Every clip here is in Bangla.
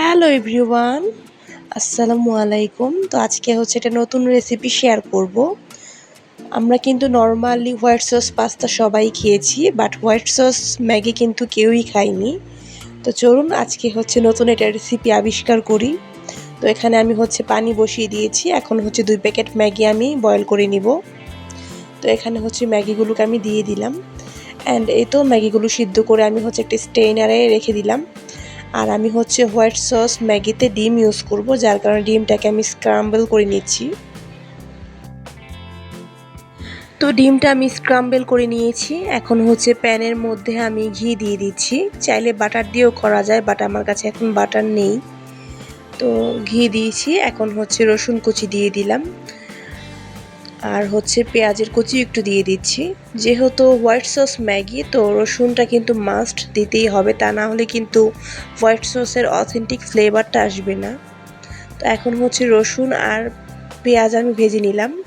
হ্যালো এভরিওয়ান, আসসালামু আলাইকুম। তো আজকে হচ্ছে একটা নতুন রেসিপি শেয়ার করব। আমরা কিন্তু নর্মালি হোয়াইট সস পাস্তা সবাই খেয়েছি বাট হোয়াইট সস ম্যাগি কিন্তু কেউই খায়নি। তো চলুন আজকে হচ্ছে নতুন একটা রেসিপি আবিষ্কার করি। তো এখানে আমি হচ্ছে পানি বসিয়ে দিয়েছি, এখন হচ্ছে দুই প্যাকেট ম্যাগি আমি বয়েল করে নিব। তো এখানে হচ্ছে ম্যাগিগুলোকে আমি দিয়ে দিলাম। অ্যান্ড এই তো ম্যাগিগুলো সিদ্ধ করে আমি হচ্ছে একটা স্টেইনারে রেখে দিলাম। আর আমি হচ্ছে হোয়াইট সস ম্যাগিতে ডিম ইউজ করব, যার কারণে ডিমটাকে আমি স্ক্রাম্বল করে নিচ্ছি তো ডিমটা আমি স্ক্রাম্বল করে নিয়েছি। এখন হচ্ছে প্যানের মধ্যে আমি ঘি দিয়ে দিচ্ছি। চাইলে বাটার দিয়েও করা যায়, বাট আমার কাছে এখন বাটার নেই। তো ঘি দিয়েছি, এখন হচ্ছে রসুন কুচি দিয়ে দিলাম। আর হচ্ছে পেঁয়াজের কুচি একটু দিয়ে দিচ্ছি। যেহেতু হোয়াইট সস ম্যাগি, তো রসুনটা কিন্তু মাস্ট দিতেই হবে, তা না হলে কিন্তু হোয়াইট সসের অথেন্টিক ফ্লেভারটা আসবে না। তো এখন হচ্ছে রসুন আর পেঁয়াজ আমি ভেজে নিলাম।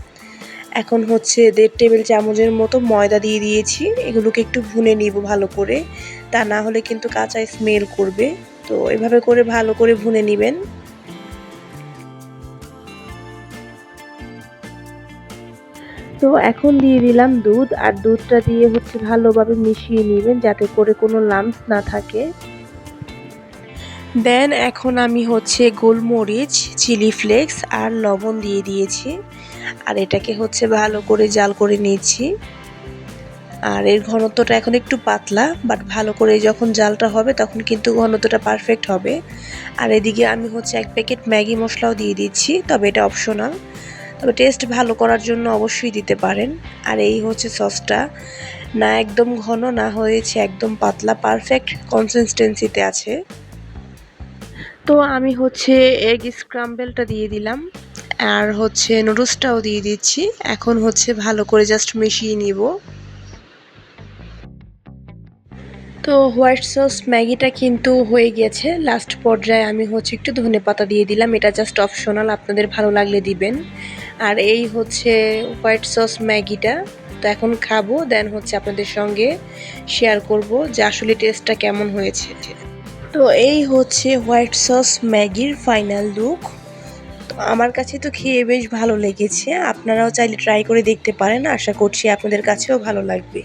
এখন হচ্ছে দেড় টেবিল চামচের মতো ময়দা দিয়ে দিয়েছি, এগুলোকে একটু ভুনে নিব ভালো করে, তা না হলে কিন্তু কাঁচা স্মেল করবে। তো এভাবে করে ভালো করে ভুনে নেবেন। তো এখন দিয়ে দিলাম দুধ আর দুধটা দিয়ে হচ্ছে ভালোভাবে মিশিয়ে নেবেন যাতে করে কোনো লাম্পস না থাকে। দেন এখন আমি হচ্ছে গোলমরিচ, চিলি ফ্লেক্স আর লবণ দিয়ে দিয়েছি। আর এটাকে হচ্ছে ভালো করে জাল করে নিয়েছি। আর এর ঘনত্বটা এখন একটু পাতলা বাট ভালো করে যখন জালটা হবে তখন কিন্তু ঘনত্বটা পারফেক্ট হবে। আর এদিকে আমি হচ্ছে এক প্যাকেট ম্যাগি মশলাও দিয়ে দিচ্ছি, তবে এটা অপশনাল তবে টেস্ট ভালো করার জন্য অবশ্যই দিতে পারেন। আর এই হচ্ছে সসটা না একদম ঘন, না হয়েছে একদম পাতলা পারফেক্ট কনসিস্টেন্সিতে আছে। তো আমি হচ্ছে এগ স্ক্রাম্বেলটা দিয়ে দিলাম। আর হচ্ছে নুডলসটাও দিয়ে দিচ্ছি। এখন হচ্ছে ভালো করে জাস্ট মিশিয়ে নিব। তো হোয়াইট সস ম্যাগিটা কিন্তু হয়ে গেছে। লাস্ট পর্যায়ে আমি হচ্ছে একটু ধনে পাতা দিয়ে দিলাম। এটা জাস্ট অপশনাল আপনাদের ভালো লাগলে দিবেন। আর এই হচ্ছে হোয়াইট সস ম্যাগিটা। তো এখন খাব, দেন হচ্ছে আপনাদের সঙ্গে শেয়ার করব যে আসলে টেস্টটা কেমন হয়েছে। তো এই হচ্ছে হোয়াইট সস ম্যাগির ফাইনাল লুক তো আমার কাছে তো খেয়ে বেশ ভালো লেগেছে, আপনারাও চাইলে ট্রাই করে দেখতে পারেন, আশা করছি আপনাদের কাছেও ভালো লাগবে।